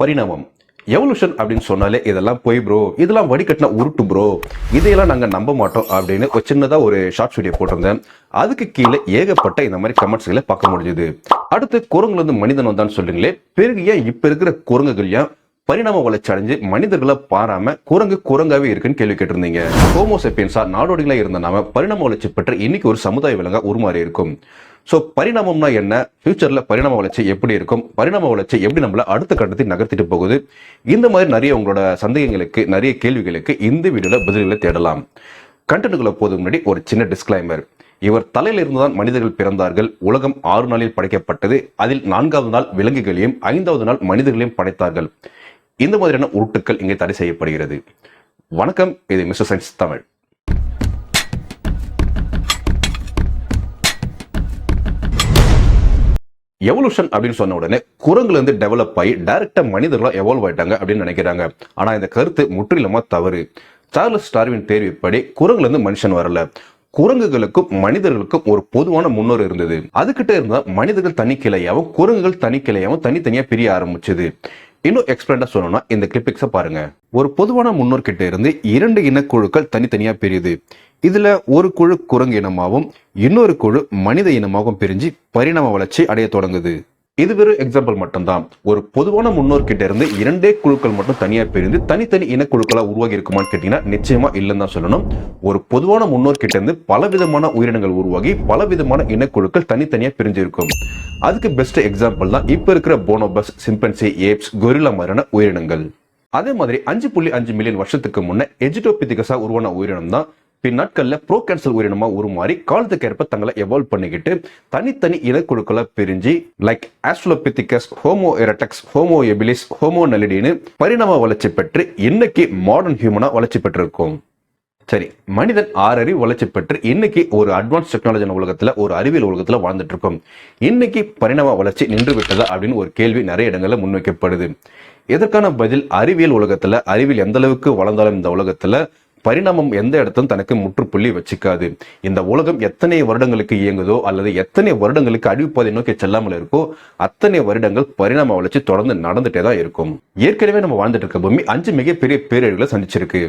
பரிணாமம். எவல்யூஷன் அப்படின்னு சொன்னாலே இதெல்லாம் போய் ப்ரோ இதெல்லாம் வடிகட்டின உருட்டு ப்ரோ இதையெல்லாம் நாங்கள் நம்ப மாட்டோம் அப்படின்னு ஒரு சின்னதாக ஒரு ஷார்ட் வீடியோ போட்டிருந்தேன். அதுக்கு கீழே ஏகப்பட்ட இந்த மாதிரி கமெண்ட்ஸ்களை பார்க்க முடிஞ்சுது. அடுத்து குரங்குல இருந்து மனிதன் வந்தான்னு சொல்றீங்களே பிறகு ஏன் இப்போ இருக்கிற குரங்குகள் ஏன் பரிணாம வளர்ச்சி அடைஞ்சு மனிதர்களை பாராம குரங்கு குரங்காவே இருக்குன்னு கேள்வி கேட்டிருந்தீங்க. ஹோமோசெப்பியன்ஸா நாடோடிகளா இருந்த நாம பரிணாம வளர்ச்சி பெற்ற இன்னைக்கு ஒரு சமுதாய விலங்கா உருமாறி இருக்கும் ஸோ பரிணாமம்னா என்ன? ஃபியூச்சரில் பரிணாம வளர்ச்சி எப்படி இருக்கும்? பரிணாம வளர்ச்சி எப்படி நம்மள அடுத்த கட்டத்தை நகர்த்திட்டு போகுது? இந்த மாதிரி நிறைய உங்களோட சந்தேகங்களுக்கு நிறைய கேள்விகளுக்கு இந்த வீடியோவில் பதில்களை தேடலாம். கண்டென்ட்டுக்குள்ள போதும் முன்னாடி ஒரு சின்ன டிஸ்க்ளைமர் இவர் தலையில் இருந்துதான் மனிதர்கள் பிறந்தார்கள். உலகம் ஆறு நாளில் படைக்கப்பட்டது. அதில் நான்காவது நாள் விலங்குகளையும் ஐந்தாவது நாள் மனிதர்களையும் படைத்தார்கள். இந்த மாதிரியான உருட்டுக்கள் இங்கே தடை செய்யப்படுகிறது. வணக்கம். இது மிஸ்டர் சயின்ஸ் தமிழ். எவல்யூஷன் அப்படின்னு சொன்ன உடனே குரங்குல இருந்து டெவலப் ஆகி டைரக்டா மனிதர்களா எவால்வ் ஆயிட்டாங்க அப்படின்னு நினைக்கிறாங்க. ஆனா இந்த கருத்து முற்றிலுமா தவறு. சார்லஸ் டார்வின் தேர்விப்படி குரங்குல இருந்து மனுஷன் வரல. குரங்குகளுக்கும் மனிதர்களுக்கும் ஒரு பொதுவான முன்னோர் இருந்தது. அதுகிட்ட இருந்தா மனிதர்கள் தனி கிளையாவும் குரங்குகள் தனி கிளையாவும் தனித்தனியா பிரிய ஆரம்பிச்சது. இன்னும் எக்ஸ்பிளண்டா சொல்லணும்னா இந்த கிளிப்பிக்ஸை பாருங்க. ஒரு பொதுவான முன்னோர் கிட்ட இருந்து இரண்டு இனக்குழுக்கள் தனித்தனியா பிரியுது. இதுல ஒரு குழு குரங்கு இனமாகவும் இன்னொரு குழு மனித இனமாகவும் பிரிஞ்சு பரிணாம வளர்ச்சி அடைய தொடங்குது. இது வெறும் எக்ஸாம்பிள் மட்டும்தான். ஒரு பொதுவான முன்னோர்கிட்ட இருந்து இரண்டே குழுக்கள் மட்டும் தனியாக பிரிந்து தனித்தனி இனக்குழுக்களாக உருவாகி இருக்குமான்னு கேட்டீங்கன்னா நிச்சயமா இல்லைன்னு தான் சொல்லணும். ஒரு பொதுவான முன்னோர்கிட்ட இருந்து பல விதமான உயிரினங்கள் உருவாகி பல விதமான இனக்குழுக்கள் தனித்தனியாக பிரிஞ்சு இருக்கும் அதுக்கு பெஸ்ட் எக்ஸாம்பிள் தான் இப்போ இருக்கிற போனோபஸ் சிம்பன்சி ஏப்ஸ் கொரில்லா மாதிரியான உயிரினங்கள். அதே மாதிரி அஞ்சு புள்ளி அஞ்சு மில்லியன் வருஷத்துக்கு முன்னே எஜிடோபிதிகஸா உருவான உயிரினம் தான் பின்னாட்களில் ப்ரோ கேன்சல் உயிரினமாக உருமாறி காலத்துக்கேற்ப தங்களை எவால்வ் பண்ணிக்கிட்டு தனித்தனி இனக்குழுக்களை பிரிஞ்சு like Australopithecus homo erectus homo habilis homo நலிடின்னு பரிணாம வளர்ச்சி பெற்று இன்னைக்கு மாடர்ன் ஹியூமனாக வளர்ச்சி பெற்றிருக்கும். சரி மனிதன் ஆறறிவு வளர்ச்சி பெற்று இன்னைக்கு ஒரு அட்வான்ஸ் டெக்னாலஜி உலகத்தில் ஒரு அறிவியல் உலகத்தில் வாழ்ந்துட்டு இருக்கோம் இன்னைக்கு பரிணாம வளர்ச்சி நின்று விட்டதா அப்படின்னு ஒரு கேள்வி நிறைய இடங்களில் முன்வைக்கப்படுது. இதற்கான பதில் அறிவியல் உலகத்தில் அறிவியல் எந்த அளவுக்கு வளர்ந்தாலும் இந்த உலகத்தில் பரிணாமம் எந்த இடத்தும் தனக்கு முற்றுப்புள்ளி வச்சுக்காது. இந்த உலகம் எத்தனை வருடங்களுக்கு இயங்குதோ அல்லது எத்தனை வருடங்களுக்கு அழிவுப்பாதை நோக்கி செல்லாமல் இருக்கோ அத்தனை வருடங்கள் பரிணாம வளர்ச்சி தொடர்ந்து நடந்துட்டே தான் இருக்கும். ஏற்கனவே நம்ம வாழ்ந்துட்டு இருக்க பூமி அஞ்சு மிகப்பெரிய பேரழிவுகளை சந்திச்சிருக்கு.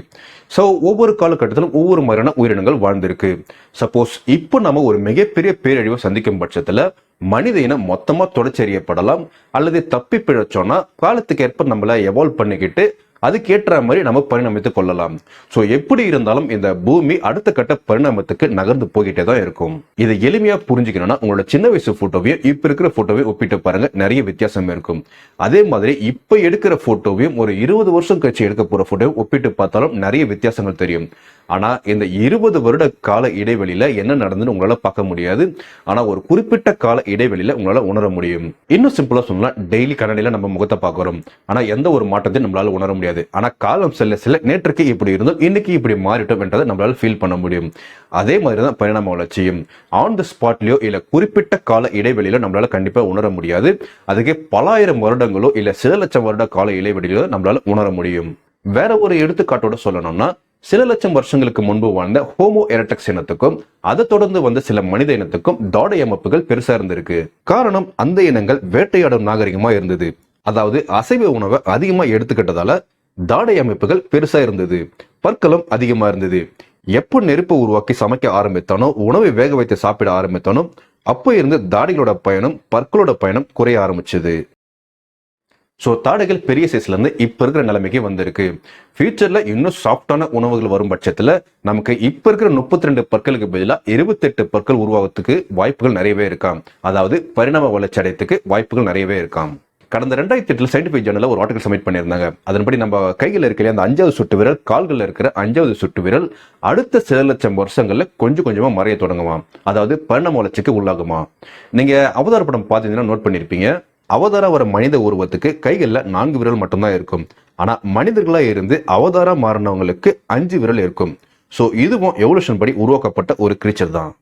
ஸோ ஒவ்வொரு காலகட்டத்திலும் ஒவ்வொரு மாதிரியான உயிரினங்கள் வாழ்ந்திருக்கு. சப்போஸ் இப்போ நம்ம ஒரு மிகப்பெரிய பேரழிவை சந்திக்கும் பட்சத்தில் மனித இனம் மொத்தமாக தொடச்செறியப்படலாம் அல்லது தப்பி பிழைச்சோன்னா காலத்துக்கு ஏற்ப நம்மளை எவால்வ் பண்ணிக்கிட்டு அதுக்கேற்ற மாதிரி நம்ம பரிணமித்துக் கொள்ளலாம். ஸோ எப்படி இருந்தாலும் இந்த பூமி அடுத்த கட்ட பரிணாமத்துக்கு நகர்ந்து போய்கிட்டே தான் இருக்கும். இதை எளிமையாக புரிஞ்சுக்கணும்னா உங்களோட சின்ன வயசு ஃபோட்டோவையும் இப்போ இருக்கிற ஃபோட்டோவையும் ஒப்பிட்டு பாருங்க. நிறைய வித்தியாசம் இருக்கும். அதே மாதிரி இப்போ எடுக்கிற ஃபோட்டோவையும் ஒரு இருபது வருஷம் கழிச்சு எடுக்க போற ஃபோட்டோவையும் ஒப்பிட்டு பார்த்தாலும் நிறைய வித்தியாசங்கள் தெரியும். ஆனால் இந்த இருபது வருட கால இடைவெளியில் என்ன நடந்துன்னு உங்களால் பார்க்க முடியாது. ஆனால் ஒரு குறிப்பிட்ட கால இடைவெளியில் உங்களால் உணர முடியும். இன்னும் சிம்பிளாக சொல்லலாம் டெய்லி கண்ணாடியில நம்ம முகத்தை பார்க்குறோம். ஆனால் எந்த ஒரு மாற்றத்தையும் நம்மளால உணர முடியாது. ஆனால் காலம் செல்ல செல்ல நேற்றுக்கு இப்படி இருந்தோம் இன்னைக்கு இப்படி மாறிட்டோம் என்றதை நம்மளால் ஃபீல் பண்ண முடியும். அதே மாதிரி தான் பரிணாம வளர்ச்சியும். ஆன் த ஸ்பாட்லேயோ இல்லை குறிப்பிட்ட கால இடைவெளியில நம்மளால கண்டிப்பாக உணர முடியாது. அதுக்கே பலாயிரம் வருடங்களோ இல்லை சில லட்சம் வருட கால இடைவெளியிலோ நம்மளால உணர முடியும். வேற ஒரு எடுத்துக்காட்டோட சொல்லணும்னா சில லட்சம் வருஷங்களுக்கு முன்பு வாழ்ந்த ஹோமோ எரட்டக்ஸ் இனத்துக்கும் அதை தொடர்ந்து வந்த சில மனித இனத்துக்கும் தாடை அமைப்புகள் பெருசா இருந்திருக்கு. காரணம் அந்த இனங்கள் வேட்டையாடும் நாகரிகமா இருந்தது. அதாவது அசைவ உணவை அதிகமா எடுத்துக்கிட்டதால தாடை அமைப்புகள் பெருசா இருந்தது. பற்களும் அதிகமா இருந்தது. எப்போ நெருப்பை உருவாக்கி சமைக்க ஆரம்பித்தானோ உணவை வேக வைத்து சாப்பிட ஆரம்பித்தானோ அப்போ இருந்து தாடிகளோட பயணம் பற்களோட பயணம் குறைய ஆரம்பிச்சது. ஸோ தாடைகள் பெரிய சைஸ்லேருந்து இப்போ இருக்கிற நிலைமைக்கு வந்திருக்கு. ஃபியூச்சரில் இன்னும் சாஃப்டான உணவுகள் வரும் பட்சத்தில் நமக்கு இப்போ இருக்கிற முப்பத்தி ரெண்டு பற்களுக்கு பதிலாக இருபத்தெட்டு பற்கள் உருவாகிறதுக்கு வாய்ப்புகள் நிறையவே இருக்காம். அதாவது பரிணாம வளர்ச்சி அடையத்துக்கு வாய்ப்புகள் நிறையவே இருக்காம். கடந்த ரெண்டாயிரத்தி எட்டில் சயின்டிஃபிக் ஜேர்னலில் ஒரு ஆர்டிகல் சப்மிட் பண்ணியிருந்தாங்க. அதன்படி நம்ம கையில் இருக்கிற அந்த அஞ்சாவது சுட்டு விரல் கால்களில் இருக்கிற அஞ்சாவது சுட்டு விரல் அடுத்த சில லட்சம் வருஷங்களில் கொஞ்சம் கொஞ்சமாக மறைய தொடங்குமா அதாவது பரிணாம வளர்ச்சிக்கு உள்ளாகுமா நீங்கள் அவதார படம் பார்த்தீங்கன்னா நோட் பண்ணியிருப்பீங்க அவதாரா வர மனித உருவத்துக்கு கைகளில் நான்கு விரல் மட்டும்தான் இருக்கும். ஆனால் மனிதர்களாக இருந்து அவதாரா மாறினவங்களுக்கு அஞ்சு விரல் இருக்கும். ஸோ இதுவும் எவல்யூஷன் படி உருவாக்கப்பட்ட ஒரு கிரீச்சர் தான்.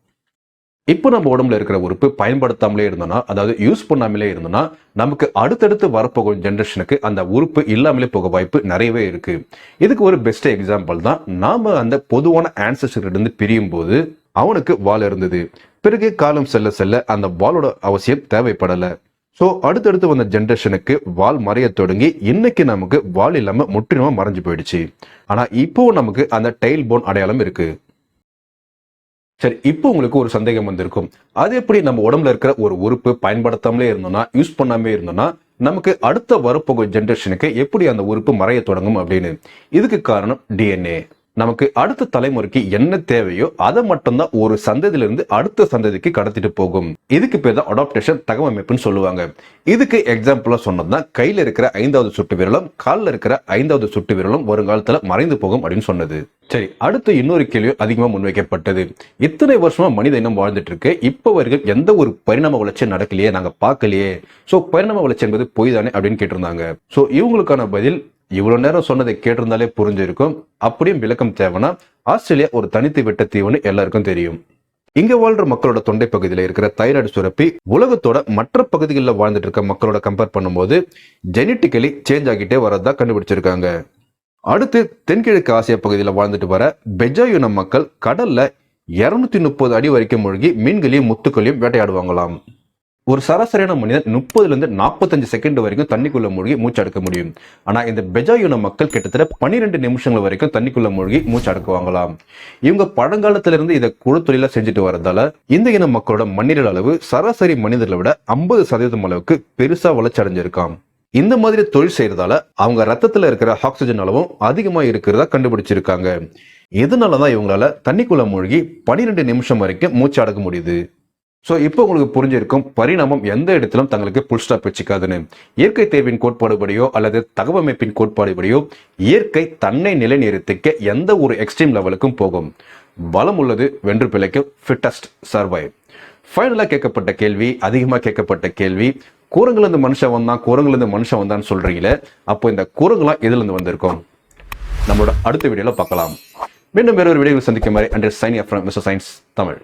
இப்போ நம்ம உடம்புல இருக்கிற உறுப்பு பயன்படுத்தாமலே இருந்தோம்னா அதாவது யூஸ் பண்ணாமலே இருந்தோம்னா நமக்கு அடுத்தடுத்து வரப்போகும் ஜென்ரேஷனுக்கு அந்த உறுப்பு இல்லாமலே போக வாய்ப்பு நிறையவே இருக்கு. இதுக்கு ஒரு பெஸ்ட் எக்ஸாம்பிள் தான். நாம அந்த பொதுவான ஆன்சஸ்டர் இருந்து பிரியும் போது அவனுக்கு வால் இருந்தது. பிறகு காலம் செல்ல செல்ல அந்த வாலோட அவசியம் தேவைப்படலை. ஸோ அடுத்தடுத்து வந்த ஜென்ரேஷனுக்கு வால் மறைய தொடங்கி இன்னைக்கு நமக்கு வால் இல்லாம முற்றிலுமா மறைஞ்சு போயிடுச்சு. ஆனா இப்போ நமக்கு அந்த டைல் போன் அடையாளம் இருக்கு. சரி இப்போ உங்களுக்கு ஒரு சந்தேகம் வந்திருக்கும். அது எப்படி நம்ம உடம்புல இருக்கிற ஒரு உறுப்பு பயன்படுத்தாமலே இருந்தோம்னா யூஸ் பண்ணாமே இருந்தோம்னா நமக்கு அடுத்த வரப்போகும் ஜென்ரேஷனுக்கு எப்படி அந்த உறுப்பு மறைய தொடங்கும் அப்படின்னு? இதுக்கு காரணம் டிஎன்ஏ நமக்கு அடுத்த தலைமுறைக்கு என்ன தேவையோ அதை மட்டும்தான் ஒரு சந்ததியிலிருந்து அடுத்த சந்ததிக்கு கடத்திட்டு போகும். இதுக்கு பேர் தான் அடாப்டேஷன் தகவமைப்புன்னு சொல்லுவாங்க. இதுக்கு எக்ஸாம்பிளா சொன்னதுதான் கையில இருக்கிற ஐந்தாவது சுட்டு விரலும் காலில் இருக்கிற ஐந்தாவது சுட்டு விரலும் வருங்காலத்துல மறைந்து போகும் அப்படின்னு சொன்னது. சரி அடுத்து இன்னொரு கேள்வி அதிகமா முன்வைக்கப்பட்டது. இத்தனை வருஷமா மனித இனம் வாழ்ந்துட்டு இருக்கு இப்போ வரைக்கும் எந்த ஒரு பரிணாம வளர்ச்சி நடக்கலையே நாங்க பார்க்கலையே. சோ பரிணாம வளர்ச்சி என்பது பொய் தானே அப்படின்னு கேட்டிருந்தாங்க. சோ இவங்களுக்கான பதில் இவ்வளவு நேரம் சொன்னதை கேட்டிருந்தாலே புரிஞ்சிருக்கும். அப்படியும் விளக்கம் தேவைன்னா ஆஸ்திரேலியா ஒரு தனித்து விட்ட தீவுன்னு எல்லாருக்கும் தெரியும். இங்க வாழ்ற மக்களோட தொண்டை பகுதியில் இருக்கிற தைராய்டு சுரப்பி உலகத்தோட மற்ற பகுதிகளில் வாழ்ந்துட்டு இருக்க மக்களோட கம்பேர் பண்ணும்போது ஜெனட்டிக்கலி சேஞ்ச் ஆகிட்டே வரதா கண்டுபிடிச்சிருக்காங்க. அடுத்து தென்கிழக்கு ஆசியா பகுதியில் வாழ்ந்துட்டு வர பெஜாயுன மக்கள் கடல்ல இருநூத்தி முப்பது அடி வரைக்கும் மூழ்கி மீன்களையும் முத்துக்களையும் வேட்டையாடுவாங்களாம். ஒரு சராசரியான மனிதன் முப்பதுலேருந்து நாற்பத்தஞ்சு செகண்ட் வரைக்கும் தண்ணிக்குள்ள மூழ்கி மூச்சு அடக்க முடியும். ஆனால் இந்த பெஜாயுன மக்கள் கிட்டத்தட்ட பன்னிரெண்டு நிமிஷங்கள் வரைக்கும் தண்ணிக்குள்ள மூழ்கி மூச்சு அடக்குவாங்களாம் இவங்க பழங்காலத்திலிருந்து இதை இதை தொழிலாக செஞ்சுட்டு வரதால இந்த இன மக்களோட மண்ணீரல் அளவு சராசரி மனிதர்களை விட ஐம்பது சதவீதம் அளவுக்கு பெருசாக வளர்ச்சி அடைஞ்சிருக்காம் இந்த மாதிரி தொழில் செய்யறதால அவங்க ரத்தத்துல இருக்கிற ஆக்சிஜன் அளவும் அதிகமா இருக்கிறதா கண்டுபிடிச்சிருக்காங்க. இதனாலதான் இவங்களால தண்ணிக்குள்ள மூழ்கி பன்னிரெண்டு நிமிஷம் வரைக்கும் மூச்சு அடக்க முடியுது? ஸோ இப்போ உங்களுக்கு புரிஞ்சிருக்கும் பரிணாமம் எந்த இடத்திலும் தங்களுக்கு புல் ஸ்டாப் வச்சுக்காதுன்னு. இயற்கை தேர்வின் கோட்பாடுபடியோ அல்லது தகவமைப்பின் கோட்பாடுபடியோ இயற்கை தன்னை நிலைநிறுத்திக்க எந்த ஒரு எக்ஸ்ட்ரீம் லெவலுக்கும் போகும். பலம் உள்ளது வென்று பிழைக்கும் ஃபிட்டஸ்ட் சர்வைவ் ஃபைனலாக கேட்கப்பட்ட கேள்வி அதிகமாக கேட்கப்பட்ட கேள்வி கூரங்கிலிருந்து மனுஷன் வந்தான் கூரங்கிலிருந்து மனுஷன் வந்தான்னு சொல்றீங்களே அப்போ இந்த கூரங்களாம் எதுலேருந்து வந்திருக்கும்? நம்மளோட அடுத்த வீடியோவில் பார்க்கலாம். மீண்டும் வேறொரு வீடியோவில் சந்திக்கும் மாதிரி undersigned from Mister Science Tamil.